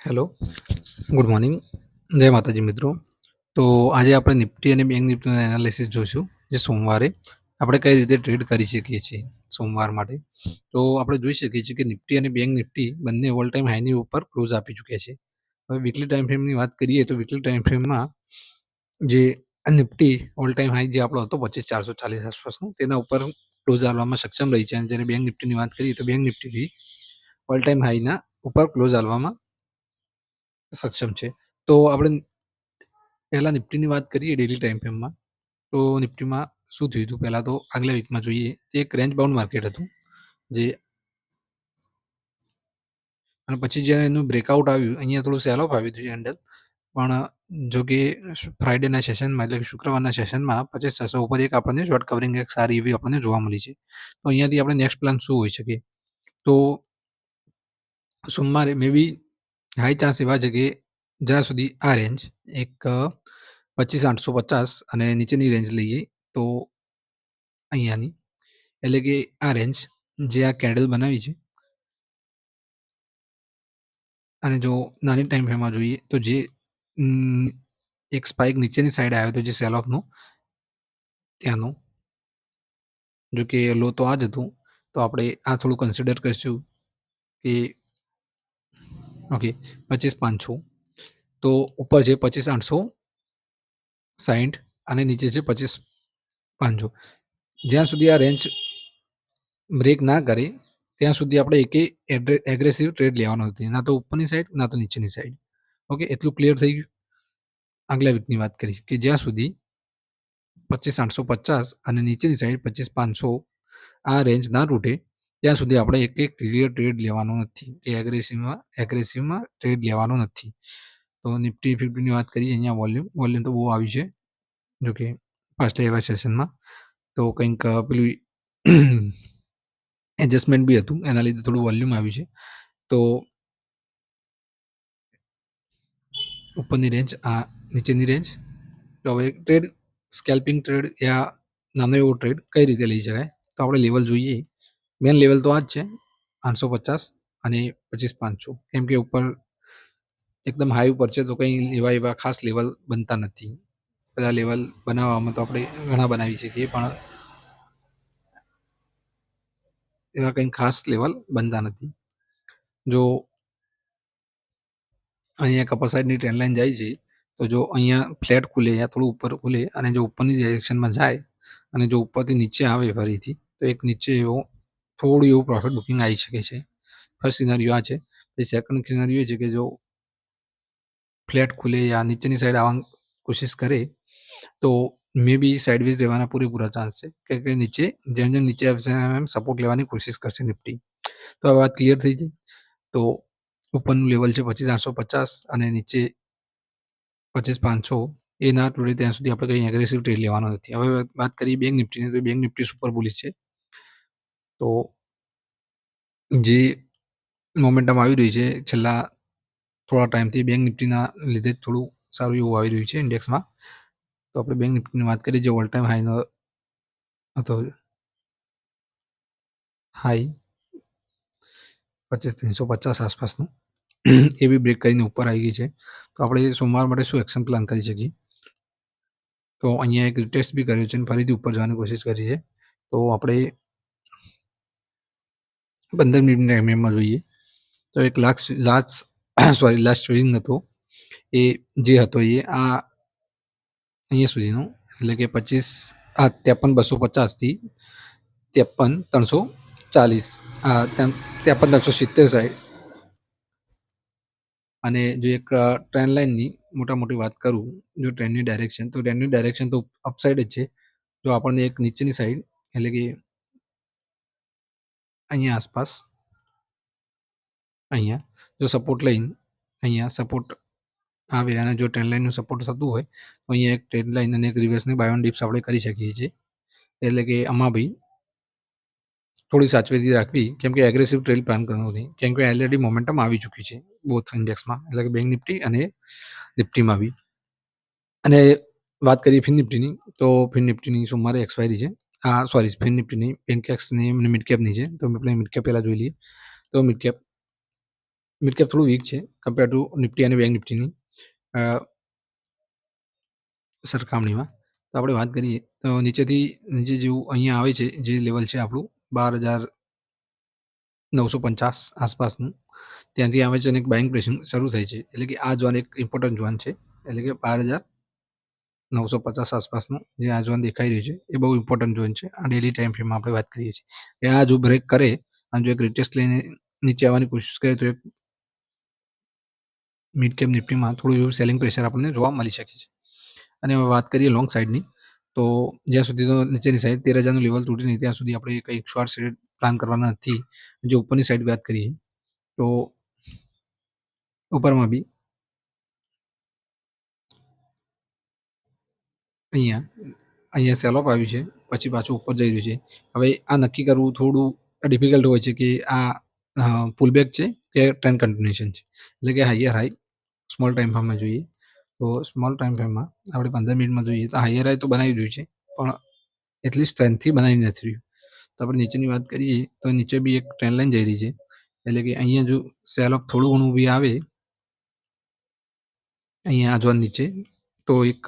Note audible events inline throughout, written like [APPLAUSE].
Hello. Good morning. જય માતાજી મિત્રો. તો આજે આપણે નિફ્ટી અને બેંક નિફ્ટીનું એનાલિસિસ જોઈશું જે સોમવારે આપણે કઈ રીતે ટ્રેડ કરી શકીએ છીએ સોમવાર માટે. તો આપણે જોઈ શકીએ છીએ કે નિફ્ટી અને બેંક નિફ્ટી બંને ઓલ ટાઈમ હાઈની ઉપર ક્લોઝ આપી ચૂક્યા છે. હવે વીકલી ટાઈમ ફ્રેમની વાત કરીએ તો વીકલી ટાઈમ ફ્રેમમાં જે નિફ્ટી ઓલ ટાઈમ હાઈ જે આપણો હતો પચીસ ચારસો ચાલીસ આસપાસનો, તેના ઉપર ક્લોઝ આવવામાં સક્ષમ રહી છે. અને જ્યારે બેંક નિફ્ટીની વાત કરીએ તો બેંક નિફ્ટી ઓલ ટાઈમ હાઈના ઉપર ક્લોઝ આવવામાં સક્ષમ છે. તો આપણે પહેલાં નિફ્ટીની વાત કરીએ ડેલી ટાઈમ ફ્રેમમાં તો નિફ્ટીમાં શું થયું હતું? પહેલાં તો આગલા વીકમાં જોઈએ તે એક રેન્જ બાઉન્ડ માર્કેટ હતું, જે અને પછી જ્યારે એનું બ્રેકઆઉટ આવ્યું, અહીંયા થોડું સેલ ઓફ આવ્યું હતું હેન્ડલ પણ જો કે ફ્રાઈડેના સેશનમાં એટલે કે શુક્રવારના સેશનમાં પચીસ છસો ઉપર એક આપણને શોર્ટ કવરિંગ એક સારી એવી આપણને જોવા મળી છે. તો અહીંયાથી આપણે નેક્સ્ટ પ્લાન શું હોઈ શકે? તો સોમવારે મે બી હાઈ ચાન્સ એવા છે કે જ્યાં સુધી આ રેન્જ એક પચીસ, આઠસો પચાસ અને નીચેની રેન્જ લઈએ તો અહીંયાની, એટલે કે આ રેન્જ જે આ કેન્ડલ બનાવી છે અને જો નાની ટાઈમ ફ્રેમમાં જોઈએ તો જે એક સ્પાઇક નીચેની સાઈડ આવ્યો હતો જે સેલ ઓફનો ત્યાંનો, જો કે લો તો આ જ હતું, તો આપણે આ થોડું કન્સિડર કરીશું કે ઓકે, પચીસ પાંચસો. તો ઉપર છે પચીસ આઠસો સાઠ અને નીચે છે પચીસ પાંચસો. જ્યાં સુધી આ રેન્જ બ્રેક ના કરે, ત્યાં સુધી આપણે એકે એગ્રેસિવ ટ્રેડ લેવાનો નથી. ના તો ઉપરની સાઈડ ના તો નીચેની સાઈડ ઓકે, એટલું ક્લિયર થઈ ગયું? આગલા વીકની વાત કરી કે જ્યાં સુધી પચીસ આઠસો પચાસ અને નીચેની સાઈડ પચીસ પાંચસો આ રેન્જ ના તૂટે ત્યાં સુધી આપણે એક એક ક્લિયર ટ્રેડ લેવાનો નથી. કે એગ્રેસિવમાં એગ્રેસિવમાં ટ્રેડ લેવાનો નથી. તો નિફ્ટી ફિફ્ટીની વાત કરીએ, અહીંયા વોલ્યુમ વોલ્યુમ તો બહુ આવ્યું છે જોકે ફાસ્ટ એવા સેશનમાં તો કંઈક પેલું એડજસ્ટમેન્ટ [COUGHS] બી હતું, એના લીધે થોડું વોલ્યુમ આવ્યું છે. તો ઉપરની રેન્જ આ નીચેની રેન્જ તો હવે ટ્રેડ સ્કેલ્પિંગ ટ્રેડ યા નાનો એવો ટ્રેડ કઈ રીતે લઈ શકાય? તો આપણે લેવલ જોઈએ. મેન લેવલ તો આ જ છે, આઠસો પચાસ અને પચીસ પાંચસો. કેમ કે ઉપર એકદમ હાઈ ઉપર છે, તો કંઈ એવા એવા ખાસ લેવલ બનતા નથી. બધા લેવલ બનાવવામાં તો આપણે ઘણા બનાવી શકીએ, પણ એવા કંઈ ખાસ લેવલ બનતા નથી. જો અહીંયા કપર સાઈડની ટ્રેન લાઈન જાય છે, તો જો અહીંયા ફ્લેટ ખુલે યા થોડું ઉપર ખુલે અને જો ઉપરની ડાયરેક્શનમાં જાય અને જો ઉપરથી નીચે આવે ફરીથી, તો એક નીચે એવો થોડું એવું પ્રોફિટ બુકિંગ આવી શકે છે. ફર્સ્ટ સિનારીઓ આ છે. પછી સેકન્ડ સિનારીઓ એ છે કે જો ફ્લેટ ખુલે યા નીચેની સાઈડ આવવાની કોશિશ કરે, તો મે બી સાઇડવેઝ રહેવાના પૂરેપૂરા ચાન્સ છે. કે નીચે, જેમ જેમ નીચે આવશે એમ એમ સપોર્ટ લેવાની કોશિશ કરશે નિફ્ટી તો આ વાત ક્લિયર થઈ જાય તો ઉપરનું લેવલ છે પચીસ આઠસો પચાસ અને નીચે પચીસ પાંચસો. એ ના ત્યાં સુધી આપણે કંઈ એગ્રેસિવ ટ્રેડ લેવાનો નથી. હવે વાત કરીએ બેંક નિફ્ટીની તો બેંક નિફ્ટી સુપર બુલિશ છે. તો જે મોમેન્ટમ આવી રહી છે, છેલ્લા થોડા ટાઈમથી બેંક નિફ્ટીના લીધે જ થોડું સારું એવું આવી રહ્યું છે ઇન્ડેક્સમાં તો આપણે બેંક નિફ્ટીની વાત કરીએ, જે ઓલ ટાઈમ હાઈનો હતો. હાઈ પચીસ, ત્રણસો પચાસ આસપાસનું. એ બી બ્રેક કરીને ઉપર આવી ગઈ છે. તો આપણે સોમવાર માટે શું એક્શન પ્લાન કરી શકીએ? તો અહીંયા એક રિટેસ્ટ બી કર્યો છે અને ફરીથી ઉપર જવાની કોશિશ કરી છે. તો આપણે પંદર મિનિટના એમએમમાં જોઈએ. તો એક last last sorry last swing હતો એ જે હતો એ આ અહીંયા સુધીનો. એટલે કે પચીસ, આ ત્રેપન બસો પચાસથી ત્રેપન ત્રણસો ચાલીસ, આ ત્રેપન ત્રણસો સિત્તેર સાઈડ. અને જો એક ટ્રેન લાઇનની મોટા મોટી વાત કરું, જો ટ્રેનની ડાયરેક્શન તો ટ્રેનની ડાયરેક્શન તો અપસાઇડ જ છે. જો આપણને એક નીચેની સાઈડ એટલે કે અહીંયા આસપાસ, અહીંયા, જો સપોર્ટ લઈને અહીંયા સપોર્ટ આવે અને જો ટ્રેન લાઇનનું સપોર્ટ થતું હોય, તો અહીંયા એક ટ્રેન લાઇન અને એક રિવર્સની બાયોન ડિપ્સ આપણે કરી શકીએ છીએ. એટલે કે આમાં બી થોડી સાચવેતી રાખવી, કેમ કે એગ્રેસિવ ટ્રેલ પ્લાન કરવું નહીં, કેમ કે ઓલરેડી મોમેન્ટમ આવી ચૂકી છે બોથ ઇન્ડેક્સમાં એટલે કે બેંક નિફ્ટી અને નિફ્ટીમાં બી અને વાત કરીએ ફિન નિફ્ટીની તો ફિન નિફ્ટીની સોમવારે એક્સપાયરી છે? આ સોરી ફિન નિફ્ટીની પેનકેક્સની અને કેપની છે તો આપણે મિડકેપ પહેલાં જોઈ લઈએ તો મિડકેપ કેપ મિડ કેપ થોડું વીક છે કમ્પેર ટુ નિફ્ટી અને બેંક નિફ્ટીની સરખામણીમાં તો આપણે વાત કરીએ તો નીચેથી નીચે જેવું અહીંયા આવે છે જે લેવલ છે આપણું બાર હજાર નવસો પચાસ આસપાસનું ત્યાંથી આવે છે અને એક બાઇંગ પ્રેશન શરૂ થાય છે એટલે કે આ જોન એક ઇમ્પોર્ટન્ટ જોન છે એટલે કે બાર હજાર નવસો પચાસ આસપાસનું જે આ ઝોન દેખાઈ રહ્યું છે, એ બહુ ઇમ્પોર્ટન્ટ ઝોન છે. આ ડેલી ટાઈમ ફ્રેમમાં આપણે વાત કરીએ છીએ. કે આ જો બ્રેક કરે અને જો એક રિટેસ્ટ લઈને નીચે આવવાની કોશિશ કરે, તો એક મિડ કેપ નિફ્ટીમાં થોડું એવું સેલિંગ પ્રેશર આપણને જોવા મળી શકે છે. અને હવે વાત કરીએ લોંગ સાઈડની તો જ્યાં સુધી તો નીચેની સાઈડ તેર હજારનું લેવલ તૂટી નહીં, ત્યાં સુધી આપણે કંઈક શોર્ટ સાઈડ પ્લાન કરવાના નથી. જો ઉપરની સાઈડ વાત કરીએ, તો ઉપરમાં બી અહીંયા અહીંયા સેલોપ આવ્યું છે, પછી પાછું ઉપર જઈ રહ્યું છે. હવે આ નક્કી કરવું થોડું ડિફિકલ્ટ હોય છે કે આ પુલબેક છે કે ટ્રેન્ડ કન્ટિન્યુએશન છે? એટલે કે હાઈયર હાઈ સ્મોલ ટાઈમ ફ્રેમમાં જોઈએ. તો સ્મોલ ટાઈમ ફ્રેમમાં આપણે પંદર મિનિટમાં જોઈએ તો હાઈયર હાઈ તો બનાવી રહ્યું છે, પણ એટલી સ્ટ્રેન્થથી બનાવી નથી રહ્યું. તો આપણે નીચેની વાત કરીએ તો નીચે બી એક ટ્રેન લાઈન જઈ રહી છે. એટલે કે અહીંયા જો સેલ ઓફ થોડું ઘણું બી આવે, અહીંયા આ ઝોન નીચે તો એક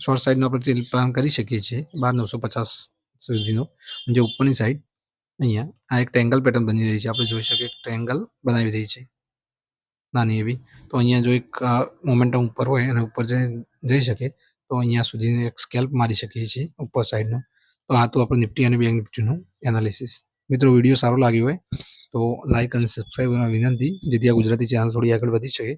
શોર્ટ સાઈડનો આપણે તેલ પ્લાન કરી શકીએ છીએ, બાર નવસો પચાસ સુધીનો. જે ઉપરની સાઈડ અહીંયા, આ એક ટ્રેંગલ પેટર્ન બની રહી છે. આપણે જોઈ શકીએ ટ્રેંગલ બનાવી રહી છે. નાની એવી. તો અહીંયા જો એક મોમેન્ટમ ઉપર હોય અને ઉપર જઈ જઈ શકે, તો અહીંયા સુધી એક સ્કેલ્પ મારી શકીએ છીએ, ઉપર સાઈડનો તો આ તો આપણે નિફ્ટી અને બેંક નિફ્ટીનું એનાલિસિસ મિત્રો વીડિયો સારો લાગ્યો હોય, તો લાઇક અને સબસ્ક્રાઈબ વિનંતી. જેથી આ ગુજરાતી ચેનલ થોડી આગળ વધી શકે.